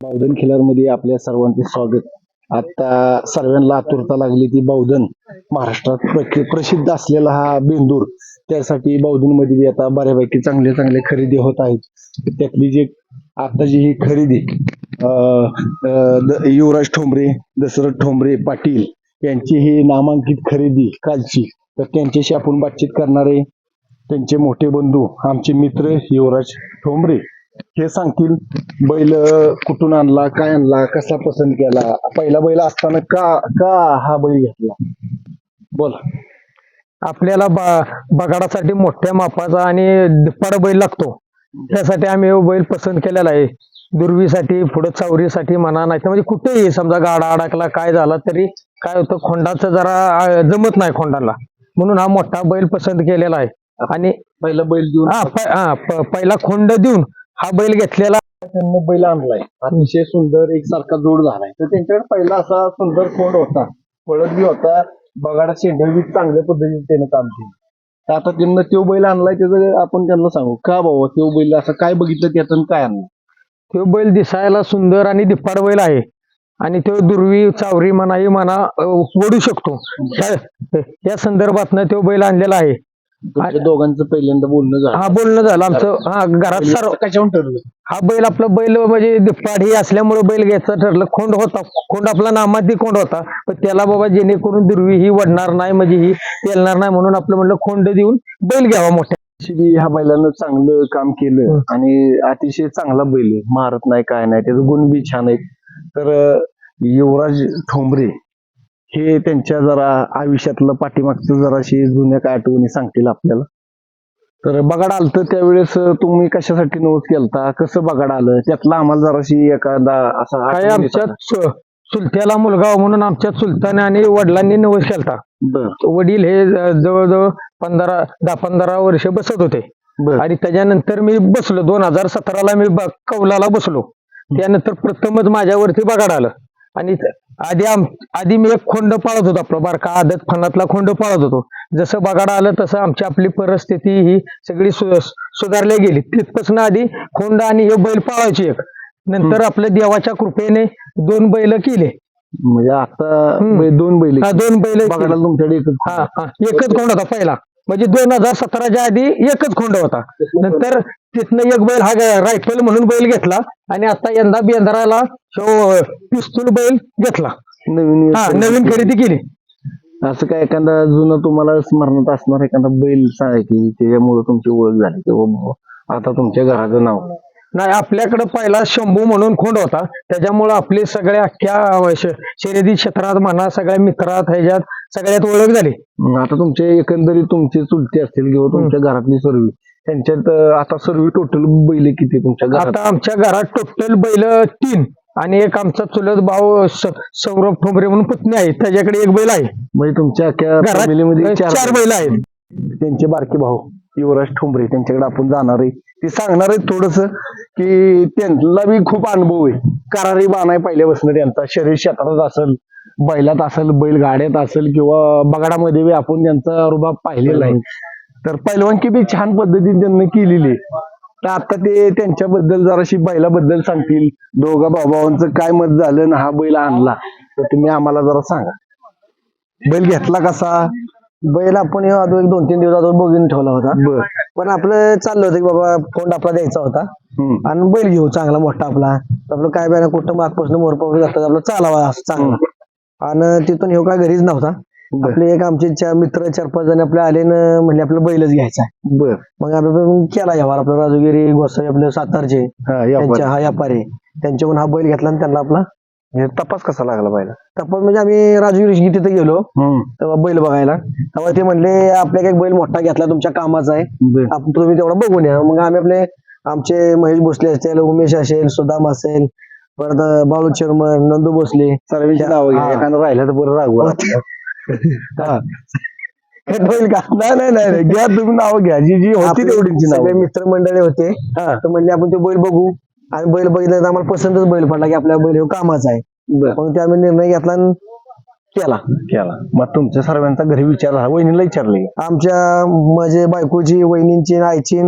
बावधन खिलारमध्ये आपल्या सर्वांचे स्वागत. आता सर्वांना आतुरता लागली ती बावधन महाराष्ट्रात प्र- प्रसिद्ध असलेला हा बेंदूर. त्यासाठी बावधनमध्ये आता बऱ्यापैकी चांगले चांगले खरेदी होत आहेत. त्यातली जी आताची ही खरेदी द- युवराज ठोंबरे दशरथ ठोंबरे पाटील यांची ही नामांकित खरेदी कालची तर त्यांच्याशी आपण बातचीत करणारे त्यांचे मोठे बंधू आमचे मित्र युवराज ठोंबरे. हे सांगतील बैल कुठून आणला काय आणला कसा पसंत केला पहिला बैल असताना का का हा बैल घेतला? बोल. आपल्याला बगाडासाठी मोठ्या मापाचा आणि दुप्पाड बैल लागतो. त्यासाठी आम्ही बैल पसंत केलेला आहे. दुर्वीसाठी पुढे चावरीसाठी म्हणा नाही म्हणजे कुठेही समजा गाडा अडकला काय झाला तरी काय होतं खोंडाचं जरा जमत नाही खोंडाला. म्हणून हा मोठा बैल पसंत केलेला आहे. आणि पहिला बैल देऊन हा पहिला खोंड देऊन हा बैल घेतलेला त्यांना बैल आणलाय. अतिशय सुंदर एक सारखा जोड झालाय. तर त्यांच्याकडे पहिला असा सुंदर खोंड होता. पळत बी होता. बगाडा शेंडर बी चांगल्या पद्धतीने त्यानं काम केलं. तर आता त्यांना तो बैल आणलाय त्याचं आपण त्यांना सांगू. का बाबा तो बैल असं काय बघितलं त्यातून काय आणलं? तो बैल दिसायला सुंदर आणि दिप्पाड बैल आहे. आणि तो दुर्वी चावरी म्हणा ही म्हणा वडू शकतो. या संदर्भातनं तो बैल आणलेला आहे. तुमच्या दोघांचं पहिल्यांदा बोलणं झालं. हा बोलणं झालं. आमचं हा घरात सर्व ठरलं हा बैल आपला बैल म्हणजे दिप्पाड ही असल्यामुळे बैल घ्यायचं ठरलं. खोंड होता. खोंड आपला नामाती खोंड होता. पण त्याला बाबा जेणेकरून दुर्वी ही वडणार नाही म्हणजे ही पेलणार नाही म्हणून आपलं म्हणलं खोंड देऊन बैल घ्यावा मोठ्या. बी ह्या बैलानं चांगलं काम केलं. आणि अतिशय चांगला बैल आहे. मारत नाही काय नाही. त्याचे गुण बी छान आहेत तर युवराज ठोंबरे हे त्यांच्या जरा आयुष्यातलं पाठीमागचं जराशी जुन्या काय आठवणी सांगतील आपल्याला? तर बगाड आलतं त्यावेळेस अं, तुम्ही कशासाठी नोंद केलता? कसं बगाड आलं? त्यातला आम्हाला जराशी एखादा असा काय आठवण आमच्या येतात. चुलत्याला मुलगा हो म्हणून आमच्या चुलत्याने आणि वडिलांनी नवस केलता. बर. वडील हे ज- जवळजवळ पंधरा दहा पंधरा वर्ष बसत होते. बर. आणि त्याच्यानंतर मी बसलो. दोन हजार सतराला मी ब- कौलाला बसलो. त्यानंतर प्रथमच माझ्यावरती बगाड आलं. आणि आधी आम आधी मी एक खोंड पाळत होतो आपलं बारका आदत फणातला खोंड पाळत होतो. जसं बगाड आलं तसं आमची आपली परिस्थिती ही सगळी सु- सुधारली गेली. तिथपासून आधी खोंड आणि हे बैल पाळायची एक. नंतर आपल्या देवाच्या कृपेने दोन बैल केले. म्हणजे आता दोन बैल हा, दोन बैल बगाडाला तुमच्याकडे हा हा. एकच खोंड होता पहिला. म्हणजे दोन हजार सतराच्या आधी एकच खोंड होता. नंतर तिथनं एक बैल हा रायफल म्हणून बैल घेतला आणि आता यंदा बेंद्राला शो पिस्तूल बैल घेतला. नवीन हा नवीन खरेदी केली. असं काय एखादा जुनं तुम्हाला स्मरणात असणार एखादा बैल सांगा की त्याच्यामुळे तुमची ओळख झाली किंवा आता तुमच्या घराचं नाव? नाही आपल्याकडे पहिला शंभू म्हणून खोंड होता. त्याच्यामुळे आपली सगळ्या अख्ख्या शर्यती क्षेत्रात म्हणा सगळ्या मित्रात ह्याच्यात सगळ्यात ओळख झाली. आता तुमचे एकंदरीत तुमचे चुलते असतील किंवा तुमच्या घरातली सर्वी त्यांच्यात आता सर्व टोटल बैल किती तुमच्या घरात? आता आमच्या घरात टोटल बैल तीन आणि एक आमचा चुलत भाऊ सौरभ ठोंबरे म्हणून पुतणी आहे. त्याच्याकडे एक बैल आहे. म्हणजे तुमच्या अख्ख्या फॅमिलीमध्ये चार बैल आहेत. त्यांचे बारके भाऊ युवराज ठोंबरे त्यांच्याकडे आपण जाणार आहे. ते सांगणार आहे थोडस की त्यांना बी खूप अनुभव आहे. करारी बाणाय पहिल्यापासून त्यांचा. शरीर क्षेत्रात असेल बैलात असेल बैलगाड्यात असेल किंवा बगाडामध्ये बी आपण त्यांचा रुबाब पाहिलेला आहे. तर पैलवानकी बी छान पद्धतीने त्यांनी केलेली तर आता ते त्यांच्याबद्दल जराशी बैलाबद्दल सांगतील. दोघा भाऊभावांचं काय मत झालं ना हा बैल आणला. तर तुम्ही आम्हाला जरा सांगा. बैल घेतला कसा? बैल आपण ह्यो आधी एक दोन तीन दिवस अगोदर बघून ठेवला होता. बर. पण आपलं चाललं होतं की बाबा फोन आपला द्यायचा होता. हम्म. आणि बैल घेऊ चांगला मोठा आपला. आपलं काय बाय कुठं मागपासून मोरपासून जातात आपलं चालावा असं चांगला. आणि तिथून ह्यो काय घरीच नव्हता. बर. आपले एक आमचे चार मित्र चार पाच जण आपले आले न म्हणले आपलं बैलच घ्यायचा आहे. बर. मग आम्ही पण केला व्यवहार आपलं राजगिरी गोसावी आपले सातारचे हा या त्यांच्या हा व्यापारी. त्यांच्याकडून हा बैल घेतला आणि त्यांना आपला हे तपास कसा लागला पाहिला? तपन म्हणजे आम्ही राजगिरी तिथे गेलो. तेव्हा बैल बघायला. तेव्हा ते म्हणले आपल्या एक बैल मोठा घेतला तुमच्या कामाचा आहे. आपण तुम्ही तेवढं बघून या. मग आम्ही आपले आमचे महेश भोसले असतील उमेश असेल सुदाम असेल परत बाळू चर्मन नंदू भोसले. सर्वांची नावं राहिलं तर बरं रागवा. बैल का? नाही नाही. घ्या तुम्ही नावं घ्या. जी जी होती नाव मित्रमंडळी होते. हा. तर म्हणले आपण ते बैल बघू. आणि बैल बघितलं तर आम्हाला पसंतच बैल पडला की आपला बैल ह्यो कामाचा आहे. बर. मग ते आम्ही निर्णय घेतला आणि केला. केला. मग तुमच्या सर्वांचा घरी विचार झाला वहिनीला विचारले आमच्या म्हणजे बायकोची वहिनींची आईची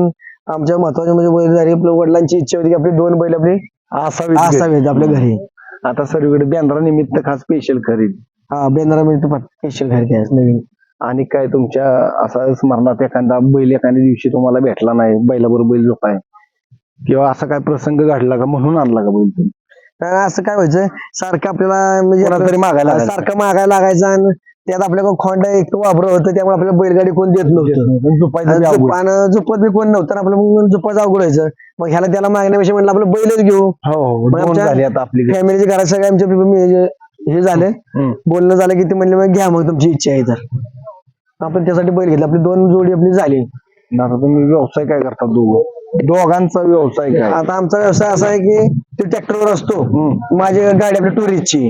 आमच्या महत्वाची म्हणजे बैलधारी आपल्या वडिलांची इच्छा होती की आपली दोन बैल आपली असावी असावेत आपल्या घरी. आता सर्वीकडे बेंद्रा निमित्त खास स्पेशल खरेदी. हा बेंद्रा मध्ये स्पेशल खरेदी आहे नवीन. आणि काय तुमच्या असा स्मरणात एखादा बैल एखाद्या दिवशी तुम्हाला भेटला नाही बैलाबरोबर बैल झोपाय? किंवा असा काय प्रसंग घडला का म्हणून आणला का बैल तुम्ही? तर असं काय व्हायचं सारखं आपल्याला म्हणजे कोणाला तरी मागायला लागायचं. सारखं मागायला लागायचं आणि त्यात आपल्याकडे खोंड एक तर वापरत होतं त्यामुळे आपल्याला बैलगाडी कोण देत नव्हतं. झोपायचं बी अवघड. आणि झोपत बी कोण नव्हतं आणि आपलं मग झोपायचं अवघड व्हायचं. मग ह्याला त्याला मागण्यापेक्षा म्हणलं आपलं बैलच घेऊ. हो हो मग दोन आमच्या झाली आता आपली फॅमिलीच्या घरात सगळे आमच्या हे झाले. हम्म. बोलणं झालं की ते म्हणले मग घ्या मग तुमची इच्छा आहे तर. आपण त्यासाठी बैल घेतला. आपली दोन जोडी आपली झाली. आता तुम्ही व्यवसाय काय करता दोघं? दोघांचा व्यवसाय काय आता आमचा व्यवसाय असा आहे की ते ट्रॅक्टरवर असतो. माझी गाडी आपल्या टुरिस्टची.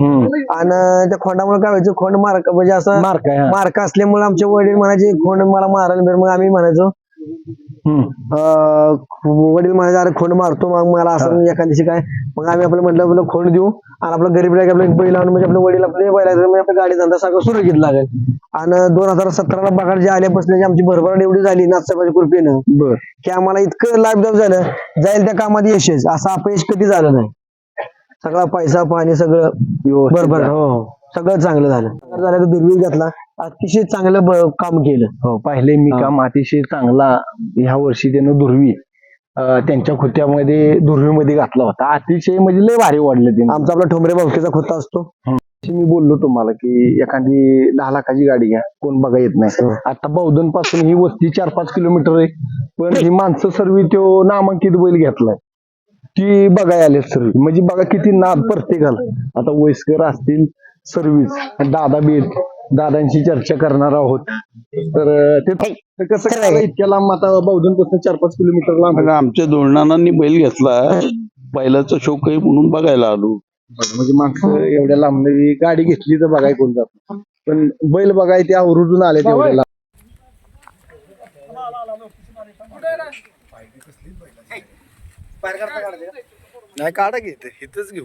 आणि त्या खोंडामुळे काय व्हायचं खोंड मार्क म्हणजे असं मार्क. मार्क असल्यामुळे आमचे वडील म्हणायचे खोंड मला मारायला मग आम्ही म्हणायचो वडील म्हणायचे अरे खोंड मारतो मग मला असं एखाद दिवशी काय मग आम्ही आपलं म्हटलं आपलं खोंड देऊ आणि आपलं गरीब राग आपलं बैल आणून म्हणजे आपलं वडील आपले बैल म्हणजे आपल्या गाडी धंदा सगळं सुरू घेत लागेल. आणि दोन हजार सतराला बघायला जे आल्यापासून आमची भरभराट एवढी झाली नाथसाहेबाच्या कृपेनं की आम्हाला इतकं लाभदायक झालं जाईल त्या कामात यशच असं अपयश कधी झालं नाही. सगळा पैसा पाणी सगळं. हो हो. सगळं चांगलं झालं. झालं दुर्वीण घेतला. अतिशय चांगलं ब- काम केलं. हो पाहिले मी काम अतिशय चांगला ह्या वर्षी त्यानं दुर्वी अं, त्यांच्या खुत्यामध्ये दुर्वीमध्ये घातला होता. अतिशय म्हणजे लय भारी वाढलं ते. आमचा आपला ठोंबरे भाऊकेचा खोता असतो. मी बोललो तुम्हाला की एखादी दहा लाखाची गाडी घ्या. कोण बघा येत नाही. आता बौद्धनपासून ही वस्ती चार पाच किलोमीटर आहे. पण ही माणसं सर्व तो नामांकित बैल घेतलाय. ती बघाय आले सर्व. म्हणजे बघा किती नाद प्रत्येकाला. आता वयस्कर असतील सर्विस दादा बी आहेत. दादांशी चर्चा करणार आहोत. तर ते कसं काय इतक्या लांब आता बौद्धनपासून चार पाच किलोमीटर लांब आमच्या दोंडानांनी बैल घेतला. बैलाचा शौक आहे म्हणून बघायला आलो. म्हणजे माणसं एवढ्या लांब गाडी घेतली तर बघाय कोण जात पण बैल बघाय ते आवर्जून आले तेवढ्या लांब. नाही काढा इथे इथंच घेऊ.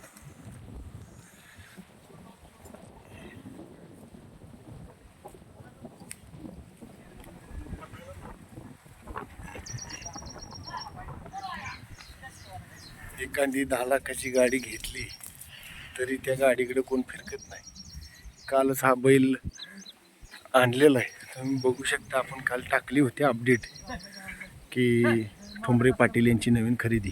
एखादी दहा लाखाची गाडी घेतली तरी त्या गाडीकडे कोण फिरकत नाही. कालच हा बैल आणलेला आहे. तुम्ही बघू शकता आपण काल टाकली होती अपडेट की ठोंबरे पाटील यांची नवीन खरेदी.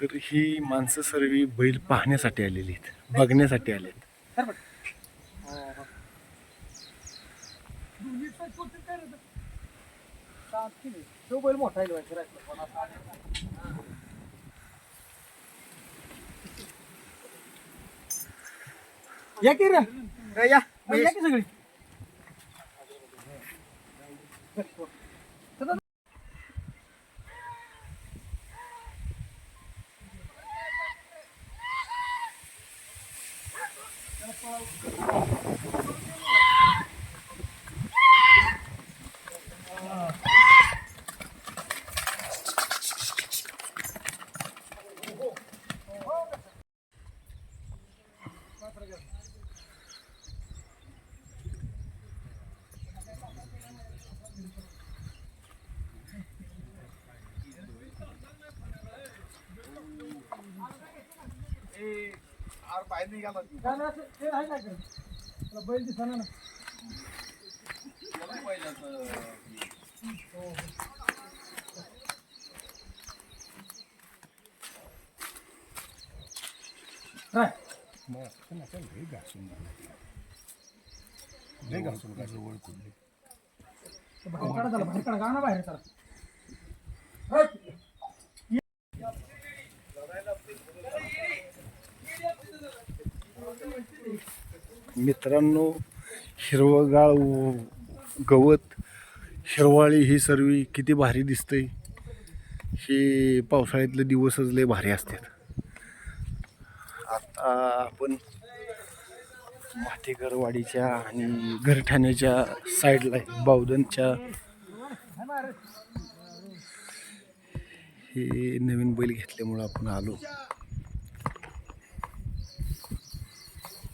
तर ही माणसं सर्व बैल पाहण्यासाठी आलेली आहेत बघण्यासाठी आले आहेत या की रे या या की सगळी निघाला ती. बैल दिसाना ना मला पहिल्याचं हे. राय जवळ बाहेर गाणं बाहेर मित्रांनो हिरवगाळ गवत हिरवाळी ही सर्व किती भारी दिसते हे पावसाळ्यातले दिवसच लय भारी असतात. आता आपण मातेकरवाडीच्या आणि घरठाण्याच्या साईडला बावदनच्या बावधनच्या हे नवीन बैल घेतल्यामुळं आपण आलो.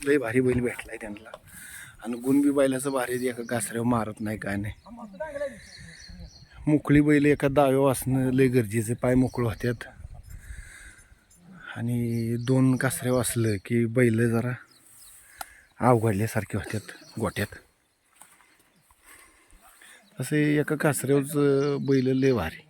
लय भारी बैल भेटलाय त्यांना. आणि गुणबी बैलाचं भारी एका घासऱ्यावर मारत नाही काय नाही. मोकळी बैल एका दाव्यावर असणं लय गरजेचं पाय मोकळं होत्यात. आणि दोन कासऱ्यावर असलं की बैल जरा अवघडल्यासारखे होत्यात गोट्यात. असे एका कासऱ्यावरच बैल लय भारी.